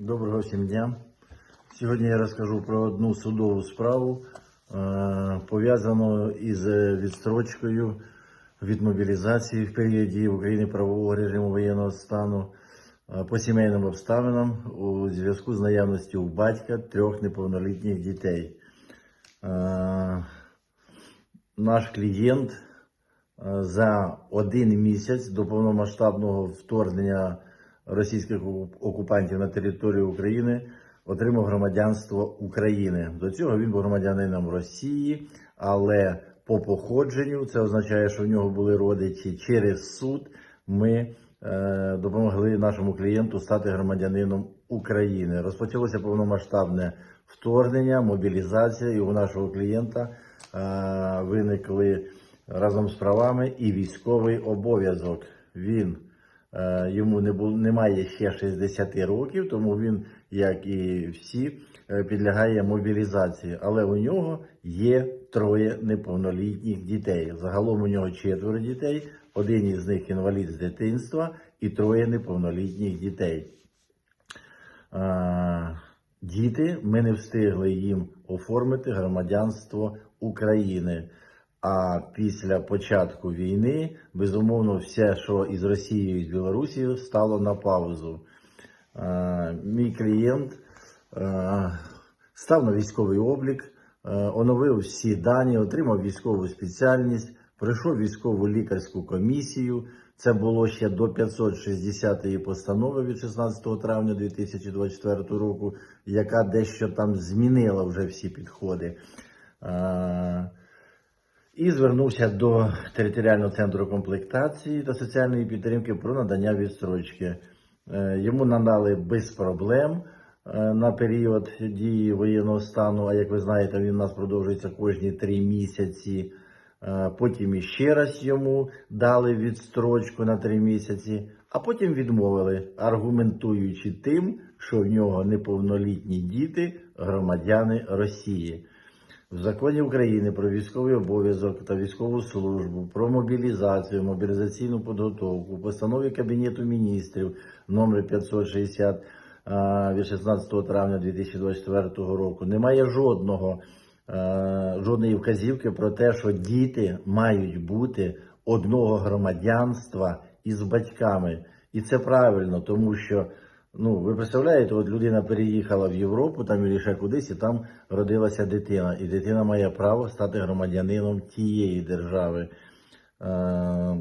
Доброго всім дня. Сьогодні я розкажу про одну судову справу, е, пов'язану із відстрочкою від мобілізації в період дії в Україні правового режиму воєнного стану е, по сімейним обставинам у зв'язку з наявністю у батька трьох неповнолітніх дітей. Е, Наш клієнт за один місяць до повномасштабного вторгнення російських окупантів на територію України отримав громадянство України. До цього він був громадянином Росії, але по походженню це означає, що в нього були родичі через суд. Ми е, допомогли нашому клієнту стати громадянином України. Розпочалося повномасштабне вторгнення, мобілізація, і у нашого клієнта е, виникли разом з правами і військовий обов'язок. Він йому не бу- немає ще 60 років, тому він, як і всі, е, підлягає мобілізації. Але у нього є троє неповнолітніх дітей. Загалом у нього четверо дітей, один із них інвалід з дитинства і троє неповнолітніх дітей. Е, Діти, ми не встигли їм оформити громадянство України. А після початку війни, безумовно, все, що із Росією і з Білорусією, стало на паузу. Е, Мій клієнт е, став на військовий облік, е, оновив всі дані, отримав військову спеціальність, пройшов військову лікарську комісію. Це було ще до 560-ї постанови від 16 травня 2024 року, яка дещо там змінила вже всі підходи. І звернувся до територіального центру комплектації та соціальної підтримки про надання відстрочки. Е, Йому надали без проблем е, на період дії воєнного стану. А як ви знаєте, він у нас продовжується кожні три місяці. Е, Потім іще раз йому дали відстрочку на три місяці, а потім відмовили, аргументуючи тим, що в нього неповнолітні діти, громадяни Росії. В законі України про військовий обов'язок та військову службу, про мобілізацію, мобілізаційну підготовку, постанові Кабінету міністрів номер 560 а, від 16 травня 2024 року немає жодного, е, жодної вказівки про те, що діти мають бути одного громадянства із батьками. І це правильно, тому що Ну, ви представляєте, от людина переїхала в Європу там і ще кудись, і там родилася дитина. І дитина має право стати громадянином тієї держави. Е,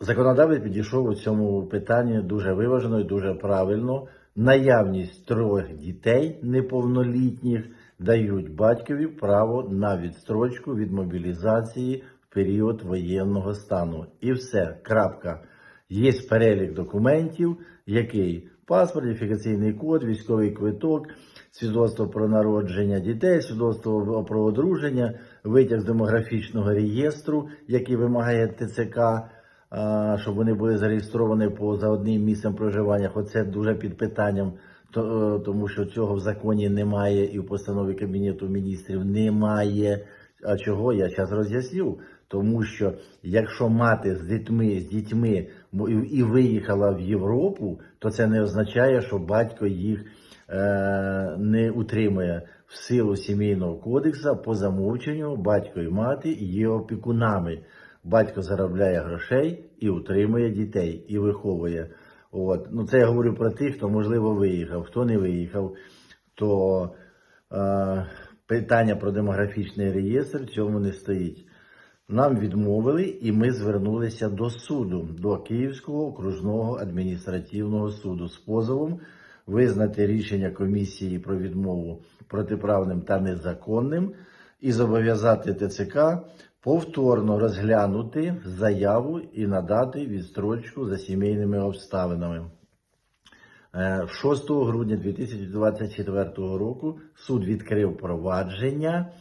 Законодавець підійшов у цьому питанні дуже виважено і дуже правильно. Наявність трьох дітей неповнолітніх дають батькові право на відстрочку від мобілізації в період воєнного стану. І все. Крапка. Є перелік документів, який паспорт, ідентифікаційний код, військовий квиток, свідоцтво про народження дітей, свідоцтво про одруження, витяг з демографічного реєстру, який вимагає ТЦК, щоб вони були зареєстровані поза одним місцем проживання. Оце дуже під питанням, е, тому що цього в законі немає і в постанові Кабінету міністрів немає. А чого я зараз роз'ясню? Тому що якщо мати з дітьми, з дітьми і виїхала в Європу, то це не означає, що батько їх е, не утримує в силу сімейного кодексу по замовченню батько і мати є опікунами. Батько заробляє грошей і утримує дітей, і виховує. От. Ну, це я говорю про тих, хто можливо виїхав. Хто не виїхав, то е, питання про демографічний реєстр в цьому не стоїть. Нам відмовили, і ми звернулися до суду, до Київського окружного адміністративного суду з позовом визнати рішення комісії про відмову протиправним та незаконним і зобов'язати ТЦК повторно розглянути заяву і надати відстрочку за сімейними обставинами. Е, 6 грудня 2024 року суд відкрив провадження.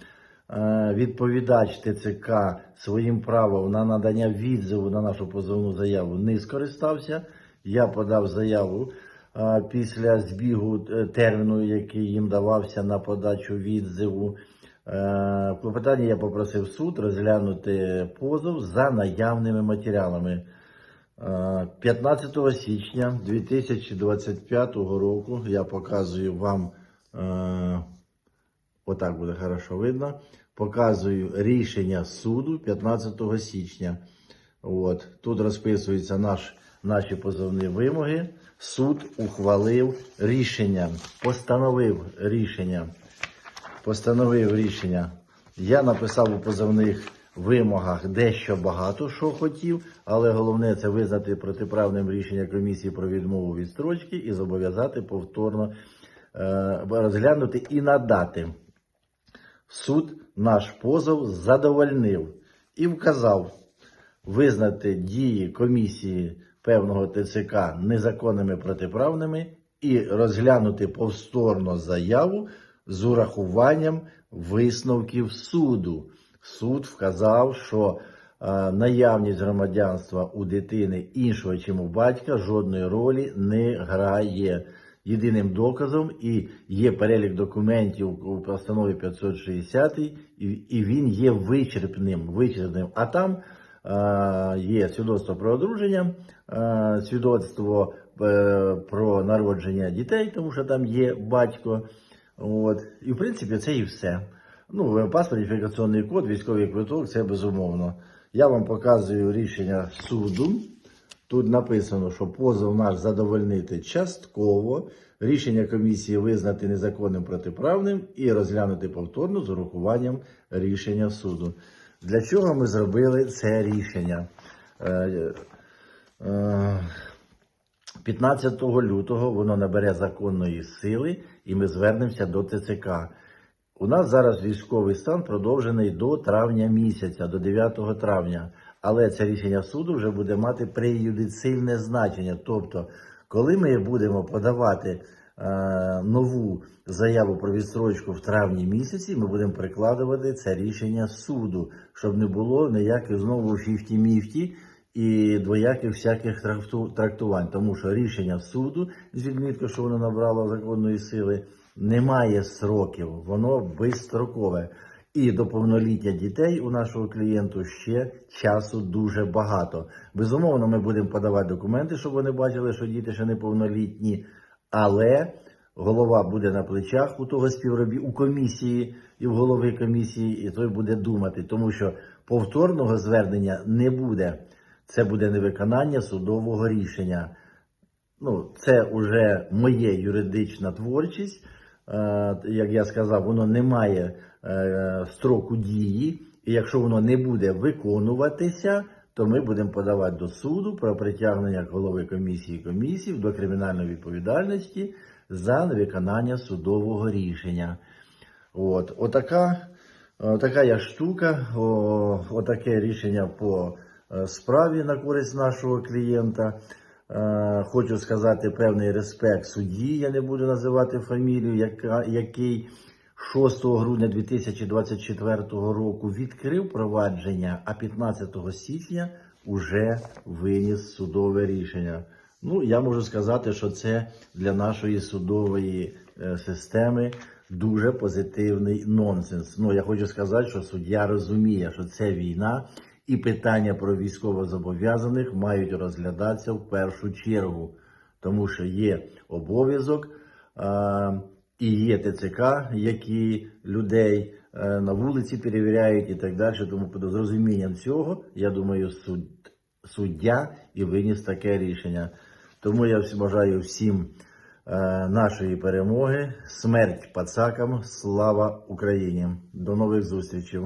Е, Відповідач ТЦК своїм правом на надання відзиву на нашу позовну заяву не скористався. Я подав заяву е, після збігу е, терміну, який їм давався на подачу відзиву. Е, я попросив суд розглянути позов за наявними матеріалами. Е, 15 січня 2025 року я показую вам, отак буде хорошо видно, показую рішення суду 15 січня. От, тут розписуються наш, наші позовні вимоги. Суд ухвалив рішення, постановив рішення постановив рішення. Я написав у позовних вимогах дещо багато, що хотів, але головне це визнати протиправним рішення комісії про відмову від строчки і зобов'язати повторно е, розглянути і надати. Суд наш позов задовольнив і вказав визнати дії комісії певного ТЦК незаконними протиправними і розглянути повторно заяву з урахуванням висновків суду. Суд вказав, що е, наявність громадянства у дитини іншого, чим у батька, жодної ролі не грає. Єдиним доказом і є перелік документів у постанові 560, і, він є вичерпним. вичерпним. А там е, є свідоцтво про одруження, е, свідоцтво е, про народження дітей, тому що там є батько. От. І в принципі це і все. Ну, паспорт, ідентифікаційний код, військовий квиток це безумовно. Я вам показую рішення суду. Тут написано, що позов наш задовольнити частково, рішення комісії визнати незаконним протиправним і розглянути повторно з урахуванням рішення суду. Для чого ми зробили це рішення? Е, е, 15 лютого воно набере законної сили, і ми звернемося до ТЦК. У нас зараз військовий стан продовжений до травня місяця, до 9 травня. Але це рішення суду вже буде мати преюдицильне значення. Тобто, коли ми будемо подавати е, нову заяву про відстрочку в травні місяці, ми будемо прикладувати це рішення суду, щоб не було ніяких знову фіфті-міфті і двояких всяких тракту- трактувань. Тому що рішення суду з відміткою, що воно набрало законної сили, немає сроків, воно безстрокове. І до повноліття дітей у нашого клієнту ще часу дуже багато. Безумовно, ми будемо подавати документи, щоб вони бачили, що діти ще неповнолітні, але голова буде на плечах у того співробі у комісії і в голови комісії, і той буде думати, тому що повторного звернення не буде. Це буде невиконання судового рішення. Ну, це вже моє юридична творчість. Е, Як я сказав, воно не має е, строку дії, і якщо воно не буде виконуватися, то ми будемо подавати до суду про притягнення голови комісії комісії до кримінальної відповідальності за невиконання судового рішення. От, отака, отака я штука, о, отаке рішення по е, справі на користь нашого клієнта. Е, Хочу сказати певний респект судді, я не буду називати фамілію, яка, який 6 грудня 2024 року відкрив провадження, а 15 січня уже виніс судове рішення. Ну, я можу сказати, що це для нашої судової е, системи дуже позитивний нонсенс. Ну, я хочу сказати, що суддя розуміє, що це війна, і питання про військовозобов'язаних мають розглядатися в першу чергу, тому що є обов'язок і є ТЦК, які людей е, на вулиці перевіряють і так далі. Тому під зрозумінням цього, я думаю, суд, суддя і виніс таке рішення. Тому я бажаю всім е, нашої перемоги, смерть пацакам, слава Україні. До нових зустрічей.